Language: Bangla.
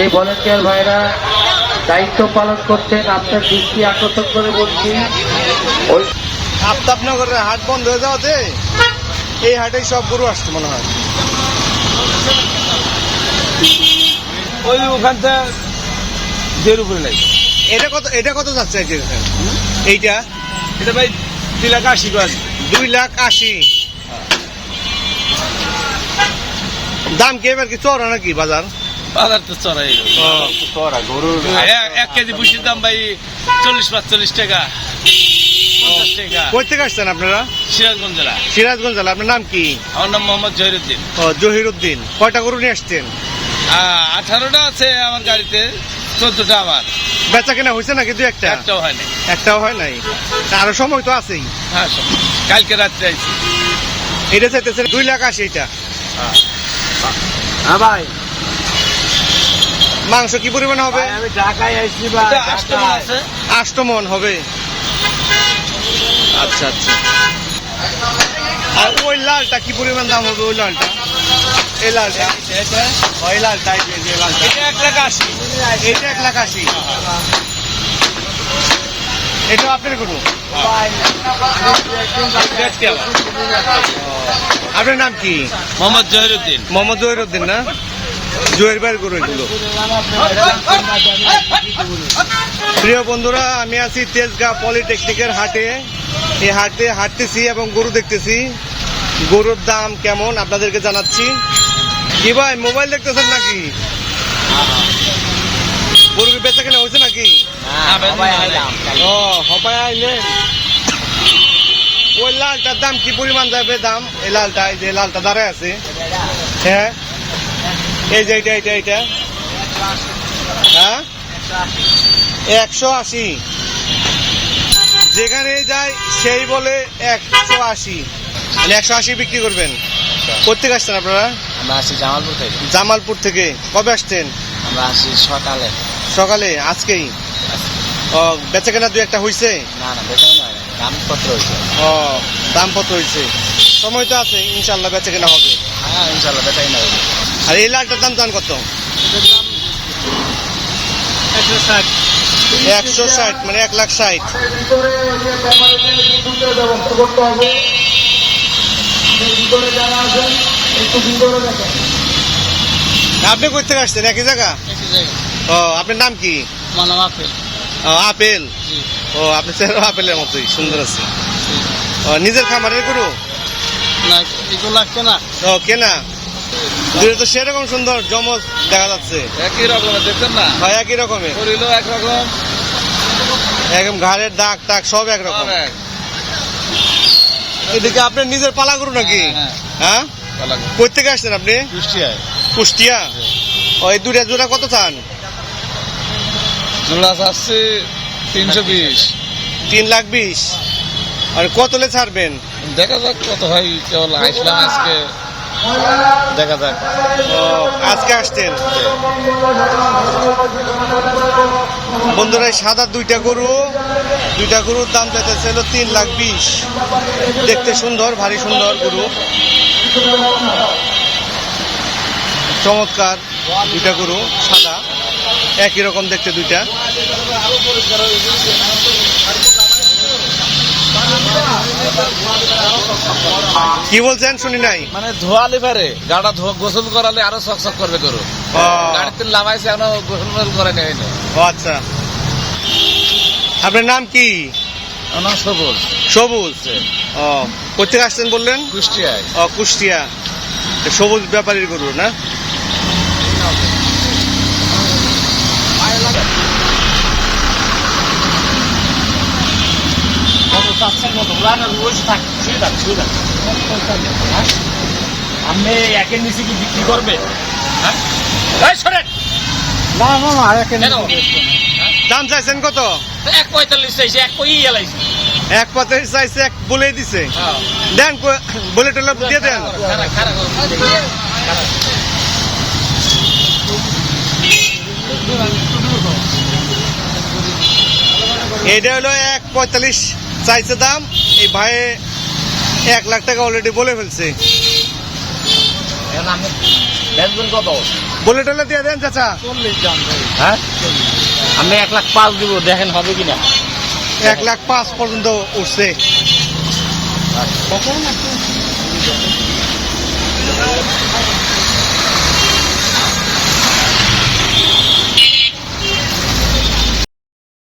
যে ভলেন্টিয়ার ভাইরা দায়িত্ব পালন করছেন আপনার দৃষ্টি আকর্ষণ করে বলছি। ওই আফতাবনগরের হাট বন্ধ হয়ে যাওয়াতে এই হাটেই সব গরু আসছে মনে হয়। ওই ওখানটা জের উপরে নাই। এটা কত এটা কত যাচ্ছে এইটা? এটা ভাই দুই লাখ আশি করে দুই লাখ আশি। দাম কি এবার কি চড়া নাকি বাজার? বাজার তো চড়াই এক কেজি বুসির দাম ভাই চল্লিশ পাঁচচল্লিশ টাকা। পঞ্চাশ টাকা। কই থেকে আসছেন আপনারা? সিরাজগঞ্জ জেলা। সিরাজগঞ্জ জেলা আপনার নাম কি? আমার নাম মোহাম্মদ জহিরুদ্দিন। ও জহির উদ্দিন কয়টা গরু নিয়ে আসছেন? আঠারোটা আছে আমার গাড়িতে চোদ্দটা আমার। বেচা কেনা হয়েছে নাকি দু একটা? একটাও হয়নি একটাও হয় নাই? আরও সময় তো আছেই। হ্যাঁ কালকে রাত্রে আইছি। এটা চাইতেছে দুই লাখ আশি এটা। হ্যাঁ ভাই। মাংস কি পরিমাণ হবে? আমি ঢাকায় আসছি ভাই এটা আষ্টমন হবে। আচ্ছা আচ্ছা। আর ওই লালটা কি পরিমাণ দাম হবে ওই লালটা? এই ওই এটা এক লাখ আশি। এটা এক লাখ আশি। এটা আপনার আপনার নাম কি? মোহাম্মদ জহিরুদ্দিন। মোহাম্মদ জহির উদ্দিন না? ভাইয়ের গরু এগুলো। প্রিয় বন্ধুরা আমি আছি তেজগাঁ পলিটেকনিকের হাটে। এই হাটে হাঁটতেছি এবং গরু দেখতেছি। গরুর দাম কেমন আপনাদেরকে জানাচ্ছি। কি ভাই মোবাইল দেখতেছেন নাকি? গরু বেচা কেনা হয়েছে নাকি? ও হবাই আইলেন। ওই লালটার দাম কি পরিমাণ যাবে দাম? এই লালটা এই যে লালটা দাঁড়ায় আছে। হ্যাঁ। এই যে এইটা এইটা এইটা। হ্যাঁ? একশো আশি। যেখানে যায় সেই বলে একশো আশি। মানে একশো আশি বিক্রি করবেন। কোথেকে আসছেন আপনারা? আমরা আসি জামালপুর থেকে। জামালপুর থেকে। কবে আসছেন? আমরা আসি সকালে। সকালে? আজকেই? ও বেচা কেনা দু একটা হয়েছে না না নয় দামপত্র হয়েছে ও দাম কত হয়েছে সময় তো আছে ইনশাল্লাহ বেচা কেনা হবে। হ্যাঁ ইনশাল্লাহ নয় আর এই লালটার দাম জান কত? একশো ষাট। মানে এক লাখ ষাট। ভিতরে ওই যে ব্যাপারীদের বিদ্যুতের ব্যবস্থা করতে হবে যে ভিতরে যারা আছেন একটু ভিতরে দেখেন আপনি কই থেকে আসছেন? একই জায়গা? ও আপনার নাম কি? আপেল। ও, আপেল? ও আপনি চেহারা আপেলের মতোই সুন্দর আছে। ও নিজের খামারের গরু? না এগুলো লাগছে না। ও কেনা? দুটো তো সেরকম সুন্দর জমজ দেখা যাচ্ছে। একই রকমের দেখছেন না? হয় একই রকমের। করিল একরকম একদম ঘাড়ের দাগ টাক সব একরকম। এদিকে আপনার নিজের পালা গরু নাকি? হ্যাঁ, হ্যাঁ। কই থেকে আসছেন আপনি? কুষ্টিয়ায় কুষ্টিয়া? ওই দুটা জোড়া কত চান? জোড়া চাচ্ছে তিনশো বিশ। তিন লাখ বিশ। আর কতলে ছাড়বেন? দেখা যাক কত হয় কেবল আসলাম আজকে। দেখা যাক। আজকে আসতেন বন্ধুরা সাদা দুইটা গরু দুইটা গরুর দাম চাইতেছে হলো তিন লাখ বিশ। দেখতে সুন্দর ভারী সুন্দর গরু। চমৎকার দুইটা গরু সাদা। একই রকম দেখতে দুইটা। কি বলছেন শুনি নাই? মানে ধোয়া লিভারে গাড়া গোসল করালে আরও করবে গরু। গাড়িতে লাভাইছে এখনও গোসল করে নেই। ও আচ্ছা। আপনার নাম কি? সবুজ। সবুজ? ও কোথেকে আসছেন বললেন? কুষ্টিয়ায়। ও কুষ্টিয়া। সবুজ ব্যাপারীর গরু না? আপনি একের নিচে কি বিক্রি করবে হ্যাঁ? না না না একের দাম চাইছেন কত? এক পঁয়তাল্লিশ চাইছে এক কই এলাইছে? এক পাতে চাইছে এক বলে দিছে। দেন বলে টলে দিয়ে দেন। এটা হলো এক পঁয়তাল্লিশ। চাইছে দাম এই ভাই এক লাখ টাকা অলরেডি বলে ফেলছে। কত বলে টলে দিয়ে দেন চাচা। হ্যাঁ? আমি এক লাখ পাঁচ দিব দেখেন হবে কিনা। এক লাখ পাঁচ পর্যন্ত উঠছে।